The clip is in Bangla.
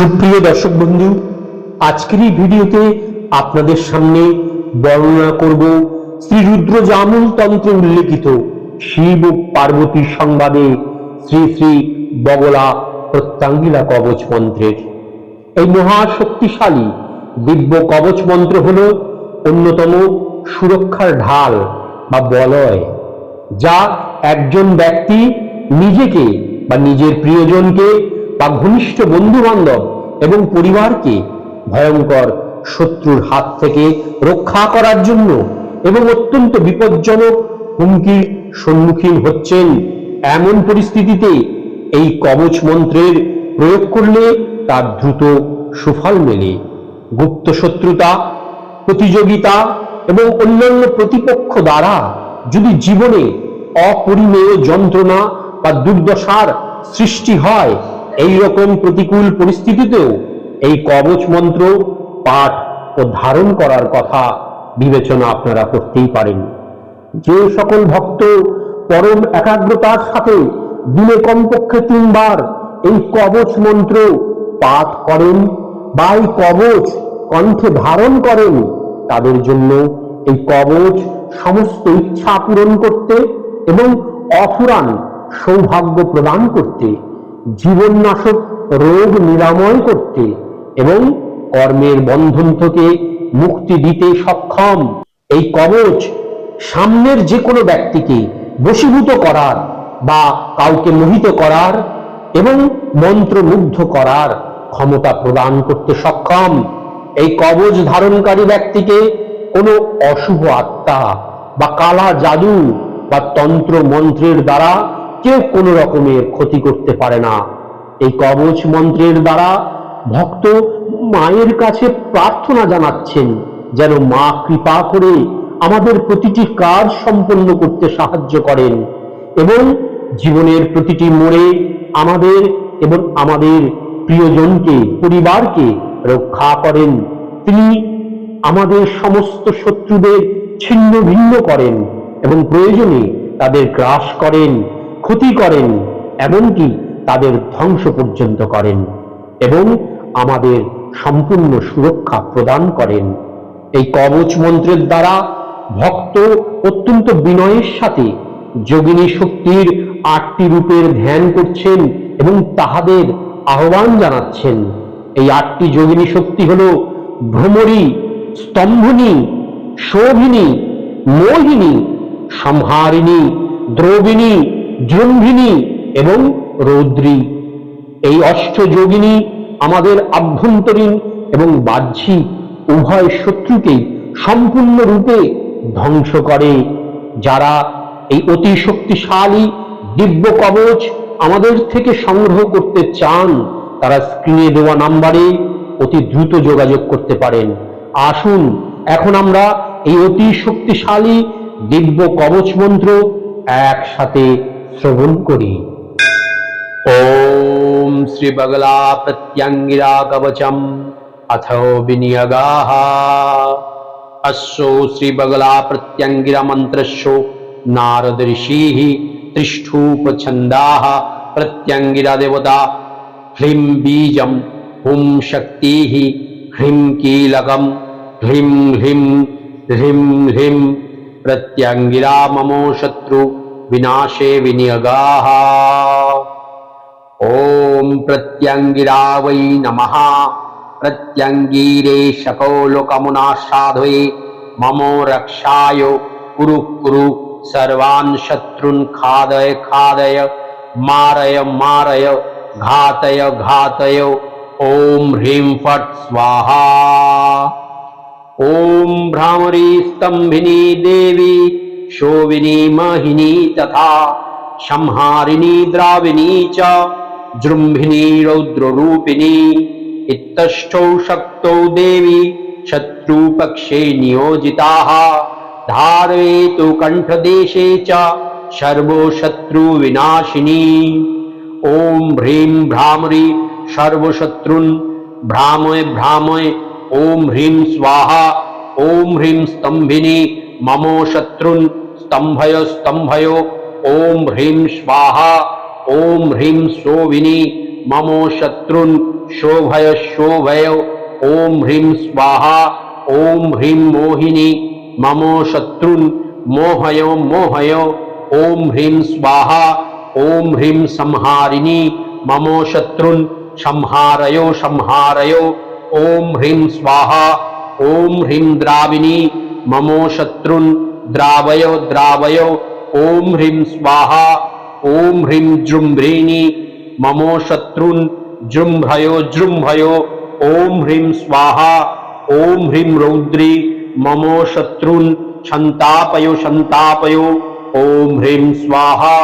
সুপ্রিয় দর্শক বন্ধু, আজকের এই ভিডিওতে আপনাদের সামনে বর্ণনা করব শ্রী রুদ্র জামুল তন্ত্রে উল্লেখিত শিব ও পার্বতীর সংবাদে শ্রী শ্রী বগলা প্রত্যাঙ্গিলা কবচ মন্ত্রের। এই মহা শক্তিশালী দিব্য কবচ মন্ত্র হল অন্যতম সুরক্ষার ঢাল বা বলয়, যা একজন ব্যক্তি নিজেকে বা নিজের প্রিয়জনকে বা ঘনিষ্ঠ বন্ধু বান্ধব এবং পরিবারকে ভয়ঙ্কর শত্রুর হাত থেকে রক্ষা করার জন্য এবং অত্যন্ত বিপজ্জনক হুমকির সম্মুখীন হচ্ছেন। এমন পরিস্থিতিতে এই কবচ মন্ত্রের প্রয়োগ করলে তার দ্রুত সুফল মেলে। গুপ্ত শত্রুতা, প্রতিযোগিতা এবং অন্যান্য প্রতিপক্ষ দ্বারা যদি জীবনে অপরিমেয় যন্ত্রণা বা দুর্দশার সৃষ্টি হয় এই রকম প্রতিকূল পরিস্থিতিতেও এই কবচ মন্ত্র পাঠ ও ধারণ করার কথা বিবেচনা আপনারা করতেই পারেন। যে সকল ভক্ত পরম একাগ্রতার সাথে দিনে কমপক্ষে তিনবার এই কবচ মন্ত্র পাঠ করেন বা এই কবচ কণ্ঠে ধারণ করেন, তাদের জন্য এই কবচ সমস্ত ইচ্ছা পূরণ করতে এবং অফুরান সৌভাগ্য প্রদান করতে জীবননাশক রোগ নিরাময় করতে এবং কর্মের বন্ধন থেকে মুক্তি দিতে সক্ষম। এই কবচ সামনের যে কোনো ব্যক্তিকে বশীভূত করার বা কাউকে মোহিত করার এবং মন্ত্রমুগ্ধ করার ক্ষমতা প্রদান করতে সক্ষম। এই কবচ ধারণকারী ব্যক্তিকে কোনো অশুভ আত্মা বা কালা জাদু বা তন্ত্র মন্ত্রের দ্বারা কেউ কোনো রকমের ক্ষতি করতে পারে না। এই কবচ মন্ত্রের দ্বারা ভক্ত মায়ের কাছে প্রার্থনা জানাচ্ছেন, যেন মা কৃপা করে আমাদের প্রতিটি কাজ সম্পন্ন করতে সাহায্য করেন এবং জীবনের প্রতিটি মোড়ে আমাদের এবং আমাদের প্রিয়জনকে, পরিবারকে রক্ষা করেন। তিনি আমাদের সমস্ত শত্রুদের ছিন্ন ভিন্ন করেন এবং প্রয়োজনে তাদের গ্রাস করেন। ক্ষতি করেন, এমনকি তাদের ধ্বংস পর্যন্ত করেন এবং আমাদের সম্পূর্ণ সুরক্ষা প্রদান করেন। এই কবচ মন্ত্রের দ্বারা ভক্ত অত্যন্ত বিনয়ের সাথে যোগিনী শক্তির আটটি রূপের ধ্যান করছেন এবং তাহাদের আহ্বান জানাচ্ছেন। এই আটটি যোগিনী শক্তি হল ভ্রমরী, স্তম্ভনী, শোভিনী, মোহিনী সংহারিণী দ্রবিণী জৃম্ভিনী এবং রৌদ্রী। এই অষ্টযোগিনী আমাদের আভ্যন্তরীণ এবং বাহ্যিক উভয় শত্রুকেই সম্পূর্ণরূপে ধ্বংস করে, যারা এই অতি শক্তিশালী দিব্য কবচ আমাদের থেকে সংগ্রহ করতে চান, তারা স্ক্রিনে দেওয়া নাম্বারে অতি দ্রুত যোগাযোগ করতে পারেন। আসুন, এখন আমরা এই অতি শক্তিশালী দিব্য কবচ মন্ত্র একসাথে শ্রবণ করি ॐ श्रीबगला प्रत्यङ्गिरा कवचम् अथ विनियगाः अश्वो श्रीबगला प्रत्यङ्गिरा मन्त्रस्यो नारद ऋषिः त्रिष्ठूपछन्दाः प्रत्यङ्गिरा देवता ह्रीं बीजं हुं शक्तिः ह्रीं कीलकं ह्रीं ह्रीं ह्रीं ह्रीं प्रत्यङ्गिरा ममो शत्रु विनाशे विनियगाः। ॐ प्रत्यङ्गिरा वै नमः। प्रत्यङ्गीरे शकोलोकमुना साधुये ममो रक्षाय। कुरु कुरु। सर्वान् शत्रून् खादय खादय। मारय मारय। घातय घातय। ॐ ह्रीं फट् स्वाहा। ॐ भ्रामरी स्तम्भिनी देवी शोभिनी महिनी तथा संहारिणी द्राविणी च जृम्भिणी रौद्ररूपिणी, इत्तष्टौ शक्तौ देवी, शत्रुपक्षे नियोजिताः, धारयेतु कण्ठदेशे च सर्वो शत्रुविनाशिनी। ॐ ह्रीं भ्रामरी सर्वशत्रुन् भ्रामय भ्रामय, ॐ ह्रीं स्वाहा, ॐ ह्रीं स्तम्भिनी ममो शत्रुन्। स्तम्भय स्तम्भयो ॐ ह्रीं स्वाहा ॐ ह्रीं शोभिनी, ममो शत्रुन् शोभय शोभय ॐ ह्रीं स्वाहा ॐ ह्रीं मोहिनी, ममो शत्रुन् मोहय मोहय ॐ ह्रीं स्वाहा ॐ ह्रीं संहारिणी, मम शत्रुन् संहारय संहारय ॐ ह्रीं स्वाहा ॐ ह्रीं द्राविणी, ममो शत्रुन् द्रावय, द्रावयो, ॐ ह्रीं स्वाहा, ॐ ह्रीं जृम्भ्रीणि ममो शत्रुन्, जृम्भय जृम्भय, ॐ ह्रीं स्वाहा, ॐ ह्रीं रौद्री, ममो शत्रुन् सन्तापय सन्तापय ॐ ह्रीं स्वाहा।